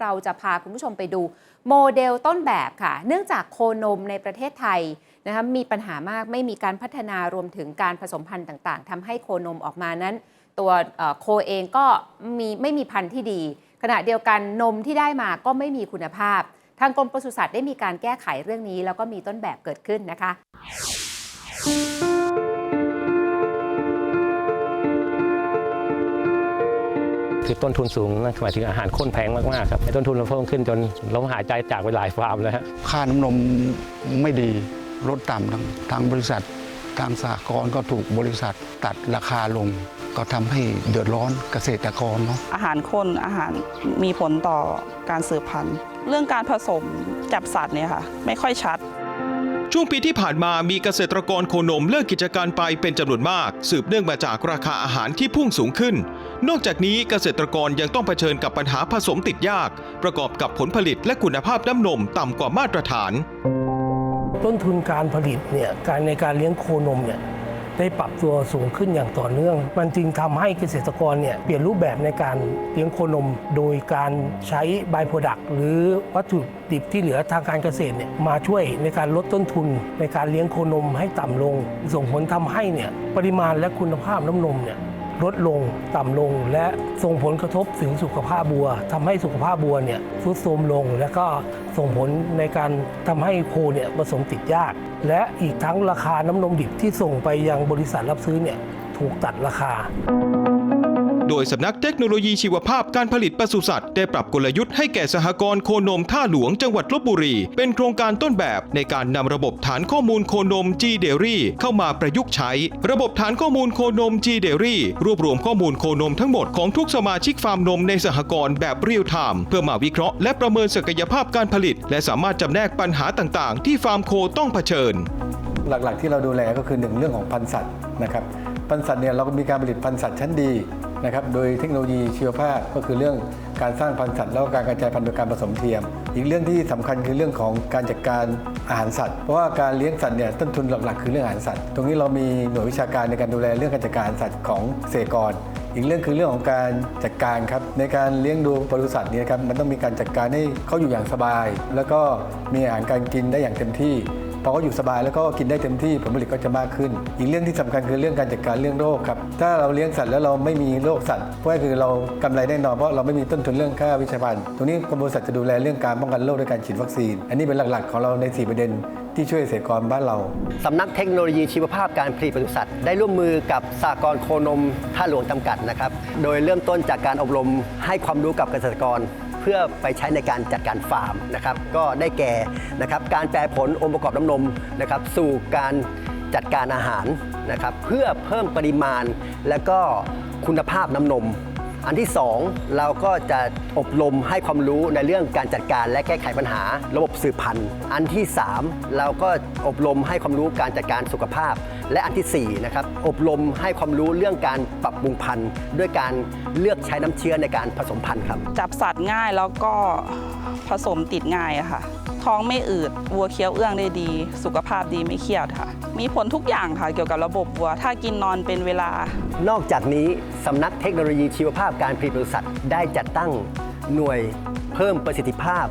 เราจะพาคุณผู้ชมไปดูโมเดลต้นแบบค่ะ เนื่องจากโคนมในประเทศไทยนะคะมีปัญหามากไม่มีการพัฒนารวมถึงการผสมพันธุ์ต่างๆทำให้โคนมออกมานั้น ตัวโคเองก็มีไม่มีพันธุ์ที่ดี ขณะเดียวกันนมที่ได้มาก็ไม่มีคุณภาพ ทางกรมปศุสัตว์ได้มีการแก้ไขเรื่องนี้ แล้วก็มีต้นแบบเกิดขึ้นนะคะ คือต้นทุนสูงนะหมายถึงอาหารข้นแพงมากๆครับต้นทุนเราเพิ่มขึ้นจนล้มหายใจจากไปหลายฟาร์มแล้วฮะค่าน้ำนมไม่ดีลดต่ำทางทางบริษัท ทางสหกรณ์ก็ถูกบริษัทตัดราคาลง ก็ทำให้เดือดร้อนเกษตรกรเนาะอาหารข้นอาหารมีผลต่อการสืบพันธุ์ เรื่องการผสมจับสัตว์เนี่ยค่ะ ไม่ค่อยชัด ช่วงปีที่ผ่านมามีเกษตรกรโคนมเลิกกิจการไปเป็นจำนวนมาก สืบเนื่องมาจากราคาอาหารที่พุ่งสูงขึ้น นอกจากนี้เกษตรกรยังต้องเผชิญกับปัญหาผสมติดยาก ประกอบกับผลผลิตและคุณภาพน้ำนมต่ำกว่ามาตรฐาน ต้นทุนการผลิตเนี่ยการในการเลี้ยงโคนมเนี่ย ได้ปรับตัวสูงขึ้นอย่างต่อเนื่อง มันจึงทำให้เกษตรกรเนี่ยเปลี่ยนรูปแบบในการเลี้ยงโคนม โดยการใช้บโปรดักหรือวัตถุดิบที่เหลือทางการเกษตรเนี่ยมาช่วยในการลดต้นทุน ในการเลี้ยงโคนมให้ต่ำลง ส่งผลทำให้เนี่ยปริมาณและคุณภาพน้ำนมเนี่ย ลดลงต่ำลง และส่งผลกระทบถึงสุขภาพบัวทำให้สุขภาพบัวเนี่ยทรุดโทรมลง และก็ส่งผลในการทำให้โคเนี่ยผสมติดยาก และอีกทั้งราคาน้ำนมดิบที่ส่งไปยังบริษัทรับซื้อเนี่ยถูกตัดราคา ยสำนักเทคโนโลยีชีวภาพการผลิตปศุสัตว์ได้ปรับกลยุทธ์ให้แก่สหกรณ์โคนมท่าหลวงจังหวัดลบบุรี เป็นโครงการต้นแบบในการนำระบบฐานข้อมูลโคนม G Dairy เข้ามาประยุกต์ใช้ ระบบฐานข้อมูลโคนม G Dairy รวบรวมข้อมูลโคนมทั้งหมดของทุกสมาชิกฟาร์มนมในสหกรณ์แบบเรียลไทม์เพื่อมาวิเคราะห์และประเมินศักยภาพการผลิต และสามารถจำแนกปัญหาต่างๆ ที่ฟาร์มโคต้องเผชิญ หลักๆ ที่เราดูแลก็คือหนึ่งเรื่องของพันธุ์สัตว์นะครับพันธุ์สัตว์เนี่ยเราก็มีการผลิตพันธุ์สัตว์ชั้นดี นะครับโดยเทคโนโลยีชีวภาพก็คือเรื่องการสร้างพันธุ์สัตว์แล้วก็การกระจายพันธุ์โดยการผสมเทียม อีกเรื่องที่สำคัญคือเรื่องของการจัดการอาหารสัตว์เพราะว่าการเลี้ยงสัตว์เนี่ยต้นทุนหลักๆคือเรื่องอาหารสัตว์ ตรงนี้เรามีหน่วยวิชาการในการดูแลเรื่องการจัดการอาหารสัตว์ของเกษตรกรอีกเรื่องคือเรื่องของการจัดการครับในการเลี้ยงดูปศุสัตว์นี่ยครับมันต้องมีการจัดการให้เขาอยู่อย่างสบาย แล้วก็มีอาหารการกินได้อย่างเต็มที่ พอเขาอยู่สบายแล้วก็กินได้เต็มที่ผลผลิตก็จะมากขึ้น อีกเรื่องที่สำคัญคือเรื่องการจัดการเรื่องโรคครับถ้าเราเลี้ยงสัตว์แล้วเราไม่มีโรคสัตว์เพราะก็คือเรากำไรแน่นอนเพราะเราไม่มีต้นทุนเรื่องค่าวิชาพันธุ์ตรงนี้กรมบริษัทจะดูแลเรื่องการป้องกันโรคด้วยการฉีดวัคซีน อันนี้เป็นหลักๆ ของเราใน 4 ประเด็นที่ช่วยเกษตรกรบ้านเรา สำนักเทคโนโลยีชีวภาพการผลิตปศุสัตว์ ได้ร่วมมือกับสากรโคนมท่าหลวงจำกัดนะครับ โดยเริ่มต้นจากการอบรมให้ความรู้กับเกษตรกร พื่อไปใช้ในการจัดการฟาร์มนะครับก็ได้แก่นะครับการแปรผลองค์ประกอบน้ำนมนะครับสู่การจัดการอาหารนะครับเพื่อเพิ่มปริมาณและก็คุณภาพน้ำนม อันที่ 2 เราก็จะอบรมให้ความรู้ในเรื่องการจัดการและแก้ไขปัญหา ระบบสืบพันธุ์ อันที่ 3 เราก็อบรมให้ความรู้การจัดการสุขภาพ และอันที่4นะครับอบรมให้ความรู้เรื่องการปรับปรุงพันธุ์ ด้วยการเลือกใช้น้ำเชื้อในการผสมพันธุ์ครับ จับสัตว์ง่ายแล้วก็ ผสมติดง่ายอะค่ะ ท้องไม่อืดวัวเคี้ยวเอื้องได้ดี สุขภาพดีไม่เครียดค่ะ มีผลทุกอย่างค่ะเกี่ยวกับระบบวัว ถ้ากินนอนเป็นเวลา นอกจากนี้สำนักเทคโนโลยีชีวภาพการผลิตบริษัทได้จัดตั้งหน่วยเพิ่มประสิทธิภาพ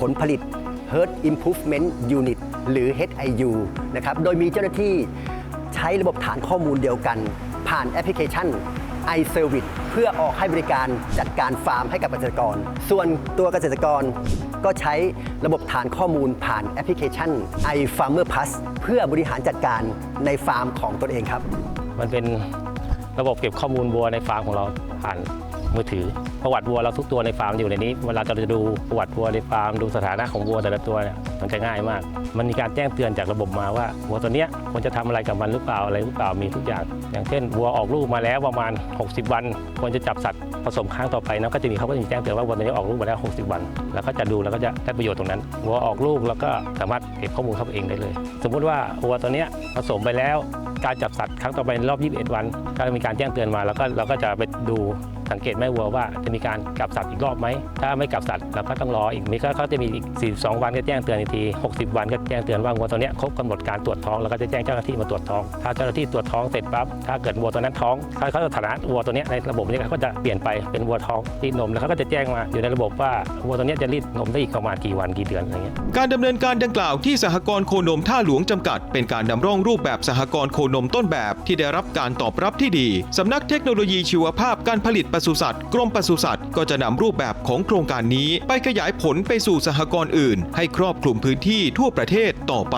ผลผลิต Herd Improvement Unit หรือ HIU นะครับ โดยมีเจ้าหน้าที่ใช้ระบบฐานข้อมูลเดียวกัน ผ่านแอปพลิเคชัน iService พื่อออกให้บริการจัดการฟาร์มให้กับเกษตรกร ส่วนตัวเกษตรกรก็ใช้ระบบฐานข้อมูลผ่านแอปพลิเคชัน iFarmer Plus เพื่อบริหารจัดการในฟาร์มของตนเองครับ มันเป็นระบบเก็บข้อมูลวัวในฟาร์มของเราผ่าน มือถือประวัติวัวเราทุกตัวในฟาร์มอยู่ในนี้ เวลาเราจะดูประวัติวัวในฟาร์มดูสถานะของวัวแต่ละตัวเนี่ยมันจะง่ายมาก มันมีการแจ้งเตือนจากระบบมาว่าวัวตัวเนี้ยควรจะทำอะไรกับมันหรือเปล่าอะไรหรือเปล่ามีทุกอย่าง อย่างเช่นวัวออกลูกมาแล้วประมาณ 60 วัน ควรจะจับสัตว์ผสมครั้งต่อไปนะก็จะมีเขาก็จะมีแจ้งเตือนว่าวัวตัวนี้ออกลูกมาแล้ว 60 วัน แล้วก็จะดูแล้วก็จะได้ประโยชน์ตรงนั้นวัวออกลูกแล้วก็สามารถเก็บข้อมูลเข้าไปเองได้เลย สมมุติว่าวัวตัวเนี้ยผสมไปแล้วการจับสัตว์ครั้งต่อไปรอบ 21 วัน ก็มีการแจ้งเตือนมาแล้วก็เราก็จะไปดู สังเกตแม่วัวว่าจะมีการกลับสัตว์อีกรอบไหม ถ้าไม่กลับสัตว์เราก็ต้องรออีกมีก็เขาจะมีอีก 42 วันก็แจ้งเตือนอีกที 60 วันก็แจ้งเตือนว่าวัวตัวนี้ครบกำหนดการตรวจท้องแล้วก็จะแจ้งเจ้าหน้าที่มาตรวจท้อง ถ้าเจ้าหน้าที่ตรวจท้องเสร็จปั๊บถ้าเกิดวัวตัวนั้นท้องเขาเขาจะฐานะวัวตัวนี้ในระบบนี้เขาก็จะเปลี่ยนไปเป็นวัวท้องรีดนมแล้วเขาก็จะแจ้งมาอยู่ในระบบว่าวัวตัวนี้จะรีดนมได้อีกประมาณกี่วันกี่เดือนอะไรเงี้ยการดำเนินการดังกล่าวที่สหกรณ์โคนมท่าหลวงจำกัด เป็นการนำร่องรูปแบบสหกรณ์โคนมต้นแบบที่ได้รับการตอบรับที่ดีสำนักเทคโนโลยีชีวภาพการผลิตปศุสัตว์กรมปศุสัตว์ก็จะนำรูปแบบของโครงการนี้ไปขยายผลไปสู่สหกรณ์อื่น ให้ครอบคลุมพื้นที่ทั่วประเทศต่อไป